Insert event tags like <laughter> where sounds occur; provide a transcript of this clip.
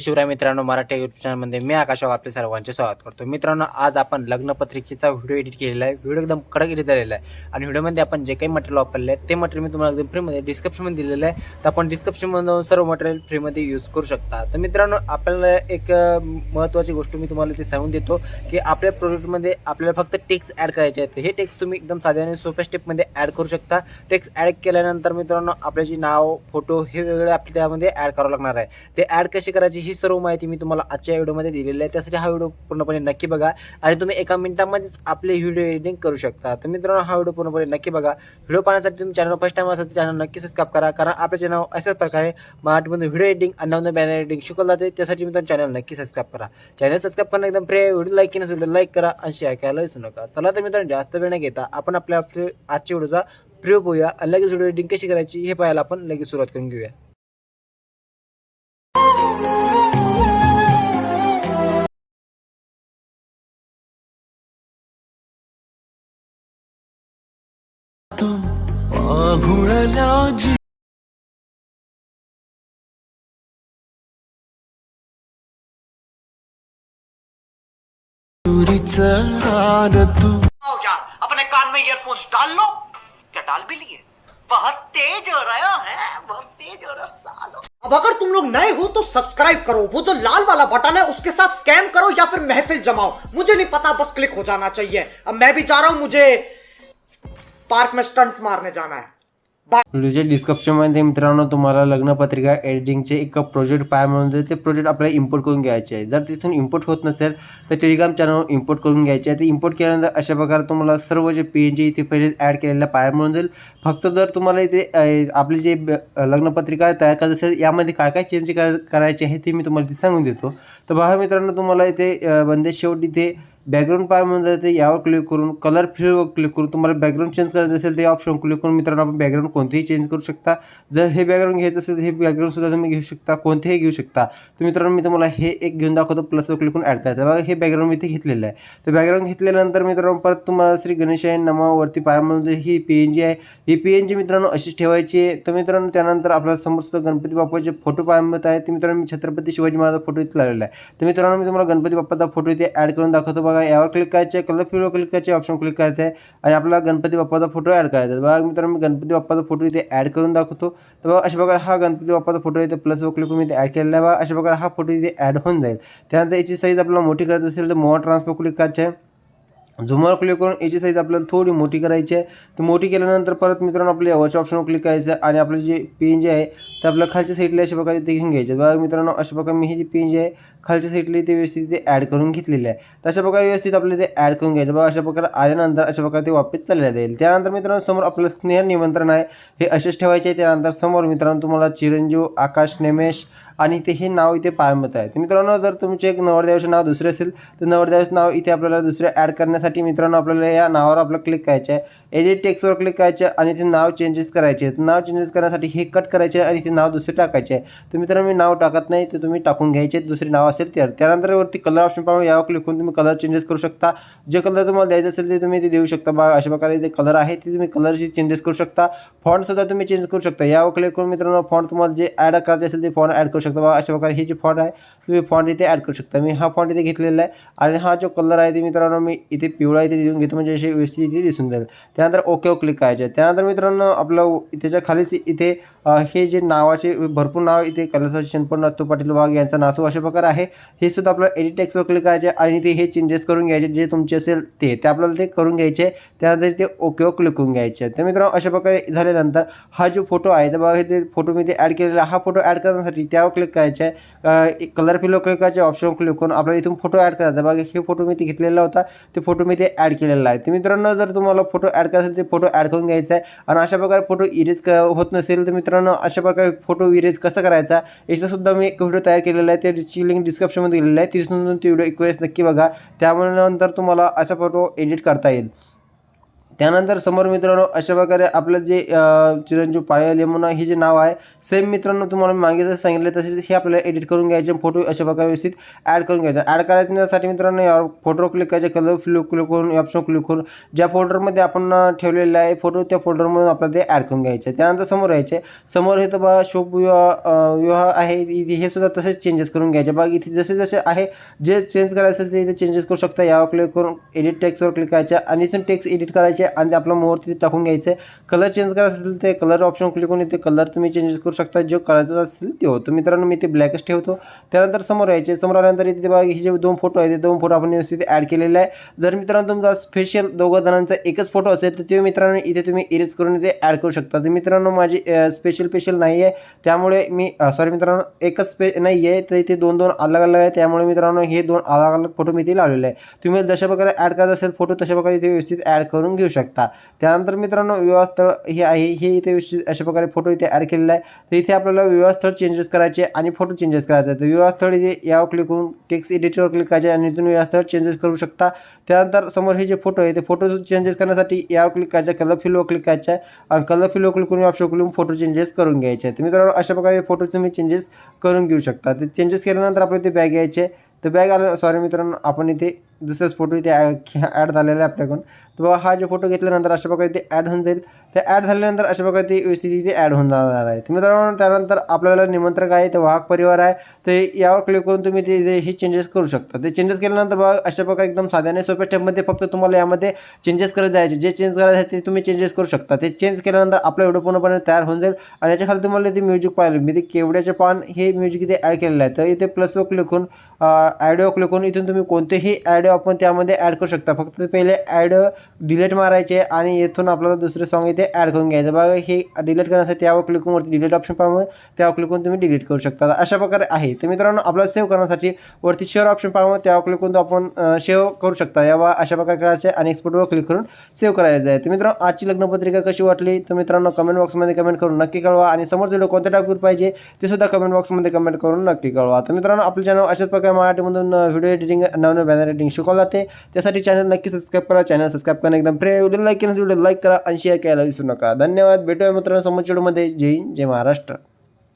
शिवराय मित्रांनो मराठी युट्यूब चॅनलमध्ये मी आकाशवा आपले सर्वांचे स्वागत करतो. मित्रांनो आज आपण लग्नपत्रिकेचा व्हिडिओ एडिट केलेला आहे. व्हिडिओ एकदम कडक एडिट झालेला आहे. आणि व्हिडिओमध्ये आपण जे काही मटेरियल वापरले आहे ते मटेरियल मी तुम्हाला एकदम फ्रीमध्ये डिस्क्रिप्शनमध्ये दिलेलं आहे. तर आपण डिस्क्रिप्शनमध्ये जाऊन सर्व मटेरियल फ्रीमध्ये यूज करू शकता. तर मित्रांनो आपल्याला एक महत्त्वाची गोष्ट मी तुम्हाला ते सांगून देतो की आपल्या प्रोजेक्टमध्ये आपल्याला फक्त टेक्स्ट ॲड करायचे आहेत. हे टेक्स्ट तुम्ही एकदम साध्या आणि सोप्या स्टेपमध्ये ॲड करू शकता. टेक्स्ट ॲड केल्यानंतर मित्रांनो आपल्याची नाव फोटो हे वेगळे आपल्या त्यामध्ये ॲड करावं लागणार आहे. ते ॲड कशी करायची ही सर्व माहिती मी तुम्हाला आजच्या व्हिडिओमध्ये दिलेली आहे. त्यासाठी हा व्हिडिओ पूर्णपणे नक्की बघा. आणि तुम्ही एका मिनिटामध्येच आपले व्हिडिओ एडिटिंग करू शकता. तर मित्रांनो हा व्हिडिओ पूर्णपणे नक्की बघा. व्हिडिओ पाहण्यासाठी तुम्ही चॅनल फर्स्ट टाइम असेल तर चॅनल नक्की सबस्क्राईब करा. कारण आपल्या चॅनल अशाच प्रकारे मराठीमध्ये व्हिडिओ एडिटिंग आणि बॅनर एडिटिंग शिकवलं जाते. त्यासाठी मित्रांनो चॅनल नक्की सबस्क्राईब करा. चॅनल सबस्क्राईब करणं एकदम फ्री व्हिडिओ लाईक केलं व्हिडिओ लाईक करा आणि शेअर करायला विसरू नका. चला तर मित्रांनो जास्त वेळ न घेता आपण आपल्या आपल्या आजच्या व्हिडिओचा प्रयोग होऊया आणि लगेच व्हिडिओ एडिटिंग कशी करायची हे पाहायला आपण लगेच सुरुवात करून घेऊया. जी तू। आओ यार अपने कान में ईयरफोन्स डाल लो। क्या डाल भी लिए? बहुत तेज हो रहा है बहुत तेज हो रहा सालो। अब अगर तुम लोग नए हो तो सब्सक्राइब करो। वो जो लाल वाला बटन है उसके साथ स्कैम करो या फिर महफिल जमाओ। मुझे नहीं पता बस क्लिक हो जाना चाहिए। अब मैं भी जा रहा हूँ मुझे पार्क में स्टंट्स मारने जाना है। व्हिडिओच्या डिस्क्रिप्शनमध्ये मित्रांनो तुम्हाला लग्नपत्रिका एडिटिंगचे एक प्रोजेक्ट पाय म्हणून जाईल. ते प्रोजेक्ट आपल्याला इम्पोर्ट करून घ्यायचे आहे. जर तिथून इम्पोर्ट होत नसेल तर टेलिग्राम चॅनलवर इम्पोर्ट करून घ्यायचे आहे. ते इम्पोर्ट केल्यानंतर अशा प्रकारे तुम्हाला सर्व जे पी एन जी इथे पहिले ॲड केलेल्या पाया मिळून जाईल. फक्त जर तुम्हाला इथे आपली जे लग्नपत्रिका तयार करायचं असेल यामध्ये काय काय चेंज करायचे आहे ते मी तुम्हाला इथे सांगून देतो. तर बघा मित्रांनो तुम्हाला इथे अ, म्हणजे बंदेश शेवट इथे बॅकग्राऊंड पाय म्हणून जाते यावर क्लिक करून कलर फिल्डवर क्लिक करून तुम्हाला बॅकग्राऊंड चेंज करायचं असेल ते ऑप्शन क्लिक करून मित्रांनो आपण बॅकग्राऊंड कोणतेही चेंज करू शकता. जर हे बॅकग्राऊंड घ्यायचं असेल तर हे बॅकग्राऊंडसुद्धा तुम्ही घेऊ शकता कोणतेही घेऊ शकता. तर मित्रांनो मी तुम्हाला हे एक घेऊन दाखवतो प्लसवर क्लिक करून ॲड करायचं. बघा हे बॅकग्राऊंड मी इथे घेतलेलं आहे. तर बॅकग्राऊंड घेतल्यानंतर मित्रांनो परत तुम्हाला श्री गणेशाय नमावरती पायामध्ये ही पी एन जी आहे. ही पी एन जी मित्रांनो अशीच ठेवायची आहे. तर मित्रांनो त्यानंतर आपल्याला समोर सुद्धा गणपती बाप्पाचे फोटो पायामध्ये आहे ते मित्रांनो मी छत्रपती शिवाजी महाराजचा फोटो इथे लावलेला आहे. तर मित्रांनो मी तुम्हाला गणपती बाप्पाचा फोटो इथे ॲड करून दाखवतो. बघा यावर क्लिक करायचे आहे कलर फिलवर क्लिक करायचे ऑप्शन क्लिक करायचं. आहे आणि आपला गणपती बाप्पाचा फोटो ॲड करायचा आहे. बघा मित्रांनो मी गणपती बाप्पाचा फोटो इथे ॲड करून दाखवतो. तर बघा अशा प्रकारे हा गणपती बाप्पाचा फोटो इथे प्लसवर क्लिक करून इथे ॲड केलेला आहे. बघा अशा प्रकारे हा फोटो इथे ॲड होऊन जाईल. त्यानंतर याची साईज आपल्याला मोठी करायची असेल तर मोहा ट्रान्सफर क्लिक करायचे. आहे झुमर क्लिक करून याची साईज आपल्याला थोडी मोठी करायची आहे. तर मोठी केल्यानंतर परत मित्रांनो आपल्या यावरच्या ऑप्शनवर क्लिक करायचं आहे. आणि आपलं जे पेन जे आहे ते आपल्या खालच्या साईडला अशा प्रकारे ते घेऊन घ्यायचे बघा मित्रांनो अशा प्रकारे मी हे जे पेन जे आहे खालच्या साईडला ते व्यवस्थित ते ॲड करून घेतलेलं आहे. तर अशा प्रकारे व्यवस्थित आपल्याला ते ॲड करून घ्यायचं. बघा अशा प्रकारे आल्यानंतर अशा प्रकारे ते वापस चालल्या जाईल त्यानंतर मित्रांनो समोर आपलं स्नेह निमंत्रण आहे. हे असेच ठेवायचे आहे. त्यानंतर समोर मित्रांनो तुम्हाला चिरंजीव आकाश नेमेश आणि ते हे नाव इथे पायमत आहे. तर मित्रांनो जर तुमचे एक नवरदेवाचे नाव दुसरे असेल तर नवरदेवाचं नाव इथे आपल्याला दुसरे ॲड करण्यासाठी मित्रांनो आपल्याला या नावावर आपलं क्लिक करायचं आहे. एडिट टेक्स्टवर क्लिक करायचं आहे आणि ते नाव चेंजेस करायचे नाव चेंजेस करण्यासाठी हे कट करायचे आणि ते नाव दुसरे टाकायचे आहे. तर मित्रांनो मी नाव टाकत नाही तर तुम्ही टाकून घ्यायचे दुसरे नाव असेल तर त्यानंतर वरती कलर ऑप्शन पाहून यावर क्लिक करून तुम्ही कलर चेंजेस करू शकता. जे कलर तुम्हाला द्यायचं असेल ते तुम्ही ते देऊ शकता. बा अशा प्रकारे जे कलर आहे ते तुम्ही कलरची चेंजेस करू शकता. फॉन्टसुद्धा तुम्ही चेंज करू शकता. यावर क्लिक करून मित्रांनो फॉन्ट तुम्हाला जे ॲड करायचे असेल ते फॉन्ट ॲड करू शकता. बा अशा प्रकारे हे जे फॉन्ट आहे तुम्ही फॉन्ट इथे ॲड करू शकता. मी हा फॉन्ट इथे घेतलेला आहे आणि हा जो कलर आहे ते मित्रांनो मी इथे पिवळा इथे देऊन घेतो. म्हणजे असे व्यवस्थित इथे दिसून जाईल. त्यानंतर ओके क्लिक करायचे. त्यानंतर मित्रांनो आपलं त्याच्या खालीच इथे हे जे नावाचे भरपूर नाव इथे कैलासवासी पण नाथू पाटील वाघ यांचा नातू अशा प्रकारे आहे. हे सुद्धा आपलं एडिट टेक्सवर क्लिक करायचे आणि ते हे चेंजेस करून घ्यायचे जे तुमचे असेल ते. ते आपल्याला ते करून घ्यायचे त्यानंतर ते ओकेवर क्लिक करून घ्यायचे तर मित्रांनो अशा प्रकारे झाल्यानंतर हा जो फोटो आहे तर बघा हे ते फोटो मी ते ॲड केलेला आहे. हा फोटो ॲड करण्यासाठी त्यावर क्लिक करायचे आहे. कलर फिलो क्लिक करायचे ऑप्शन क्लिक करून आपल्याला इथून फोटो ॲड करायचा बघा हे फोटो मी ते घेतलेला होता. ते फोटो मी ते ॲड केलेला आहे. तर मित्रांनो जर तुम्हाला फोटो ॲड करायचा असेल ते फोटो ॲड करून घ्यायचा आहे. आणि अशा प्रकारे फोटो इरेज क होत नसेल तर मित्रांनो अशा प्रकारे फोटो इरेज कसा करायचा याचा सुद्धा मी एक व्हिडिओ तयार केलेला आहे. त्याची लिंक डिस्क्रिप्शनमध्ये दिलेला आहे. तिथून ते व्हिडिओ एक वेळेस नक्की बघा. त्यामुळे नंतर तुम्हाला असा फोटो एडिट करता येईल. त्यानंतर समोर मित्रांनो अशा प्रकारे आपलं जे चिरंजीव पायल यमुना हे जे नाव आहे सेम मित्रांनो तुम्हाला मी मागे जसं सांगितलं तसेच हे आपल्याला एडिट करून घ्यायचे फोटो अशा प्रकारे व्यवस्थित ॲड करून घ्यायचे. ॲड करायच्यासाठी मित्रांनो यावर फोटो क्लिक करायचे कलर फ्लो क्लिक करून ऑप्शन क्लिक करून ज्या फोल्डरमध्ये आपण ठेवलेला आहे फोटो त्या फोल्डरमधून आपल्याला ते ॲड करून घ्यायचे. त्यानंतर समोर यायचे. समोर हे तर बघा शोभ विवाह विवाह आहे इथे हे सुद्धा तसेच चेंजेस करून घ्यायचे. बघा इथे जसे जसे आहे जे चेंज करायचं असेल ते इथे चेंजेस करू शकता. यावर क्लिक करून एडिट टेक्स्टवर क्लिक करायचे आणि इथून टेक्स्ट एडिट करायचे. आणि ते आपलं मोर तिथे टाकून घ्यायचं. आहे कलर चेंज करायचं असेल ते कलर ऑप्शन क्लिक करून इथे कलर तुम्ही चेंजेस करू शकता. जो करायचा असेल ते होतो. मित्रांनो मी ते ब्लॅकच ठेवतो. त्यानंतर समोर यायचे. समोर आल्यानंतर इथे बघा हे जे दोन फोटो आहेत ते दोन फोटो आपण व्यवस्थित ॲड केलेले आहे. जर मित्रांनो तुमचा स्पेशल दोघं जणांचा एकच फोटो असेल तर ते मित्रांनो इथे तुम्ही इरेज करून इथे ॲड करू शकता. तर मित्रांनो माझी स्पेशल स्पेशल नाही आहे त्यामुळे मी सॉरी मित्रांनो एकच स्पे नाही आहे तर इथे दोन दोन अलग अलग आहे त्यामुळे मित्रांनो हे दोन अलग अलग फोटो मी इथे लावलेले आहे. तुम्ही जशा प्रकारे ॲड करायचा असेल फोटो तशा प्रकारे इथे व्यवस्थित ॲड करून घेऊ शकता. शकता. त्यानंतर मित्रांनो विवाहस्थळ हे आहे हे इथे अशा प्रकारे फोटो इथे ॲड केलेला आहे. तर इथे आपल्याला विवाहस्थळ चेंजेस करायचे आणि फोटो चेंजेस करायचे आहे तर विवाहस्थळ इथे यावर क्लिक करून टेक्स्ट एडिटवर क्लिक करायचे आणि इथून विवाहस्थळ चेंजेस करू शकता. त्यानंतर समोर हे जे फोटो आहे ते फोटो चेंजेस करण्यासाठी यावर क्लिक करायचे कलर फिलवर क्लिक करायचे आहे आणि कलर फिलवर क्लिक करून ऑप्शन क्लिक फोटो चेंजेस करून घ्यायचे आहे तर मित्रांनो अशा प्रकारे फोटो तुम्ही चेंजेस करून घेऊ शकता. ते चेंजेस केल्यानंतर आपल्याला ते बॅग घ्यायचे तर बॅग आलं सॉरी मित्रांनो आपण इथे दुसऱ्याच फोटो इथे ॲड <laughs> झालेला आहे आपल्याकडून. तर बघा हा जो फोटो घेतल्यानंतर अशा प्रकारे ते ॲड होऊन जाईल. ते ॲड झाल्यानंतर अशा प्रकारे ते व्यवस्थित इथे ॲड होऊन जाणार आहे. तर मित्रांनो त्यानंतर आपल्याला निमंत्रक आहे ते वाहक परिवार आहे. ते यावर क्लिक करून तुम्ही ते ते हे चेंजेस करू शकता. ते चेंजेस केल्यानंतर बघा अशा प्रकारे एकदम साध्याने सोप्या स्टेपमध्ये फक्त तुम्हाला यामध्ये चेंजेस करत जायचे. जे चेंज करायचे आहे ते तुम्ही चेंजेस करू शकता. ते चेंज केल्यानंतर आपला व्हिडिओ पूर्णपणे तयार होऊन जाईल. आणि याच्या खाली तुम्हाला ते म्युझिक पाहिलं मी ते केवड्याचे पान हे म्युझिक इथे ॲड केलेलं आहे. तर इथे प्लसवर क्लिक करून ॲडिओ क्लिक करून इथून तुम्ही कोणतेही ॲड ऑडिओ आपण त्यामध्ये ॲड करू शकता. फक्त पहिले ॲड डिलीट मारायचे आणि येथून आपल्याला दुसरे सॉन्ग इथे ॲड करून घ्यायचं. बघा हे डिलीट करण्यासाठी त्यावर क्लिक करून वरती डिलीट ऑप्शन पाहून त्यावर क्लिक करून तुम्ही डिलीट करू शकता. अशा प्रकारे आहे. तर मित्रांनो आपल्याला सेव्ह करण्यासाठी वरती शेअर ऑप्शन पाहून त्यावर क्लिक करून आपण सेव्ह करू शकता. यावर अशा प्रकारे करायचे आणि एक्सपोर्टवर क्लिक करून सेव्ह करायचं आहे तर मित्रांनो आजची लग्नपत्रिका कशी वाटली? तर मित्रांनो कमेंट बॉक्समध्ये कमेंट करून नक्की कळवा आणि समोर व्हिडिओ कोणत्या टाईपवर पाहिजे ते सुद्धा कमेंट बॉक्समध्ये कमेंट करून नक्की कळवा. तर मित्रांनो आपलं चॅनल अशाच प्रकारे मराठीमधून व्हिडिओ एडिटिंग नवनवीन बॅनर एडिटिंग शिकवलं ते त्यासाठी चॅनल नक्की सबस्क्राईब करा चॅनल सबस्क्राईब करणं एकदम फ्री व्हिडिओ लाईक केलं व्हिडिओ लाईक करा आणि शेअर करायला विसरू नका. धन्यवाद. भेटूया मित्रांनो समोर व्हिडिओमध्ये जय हिंद जय महाराष्ट्र.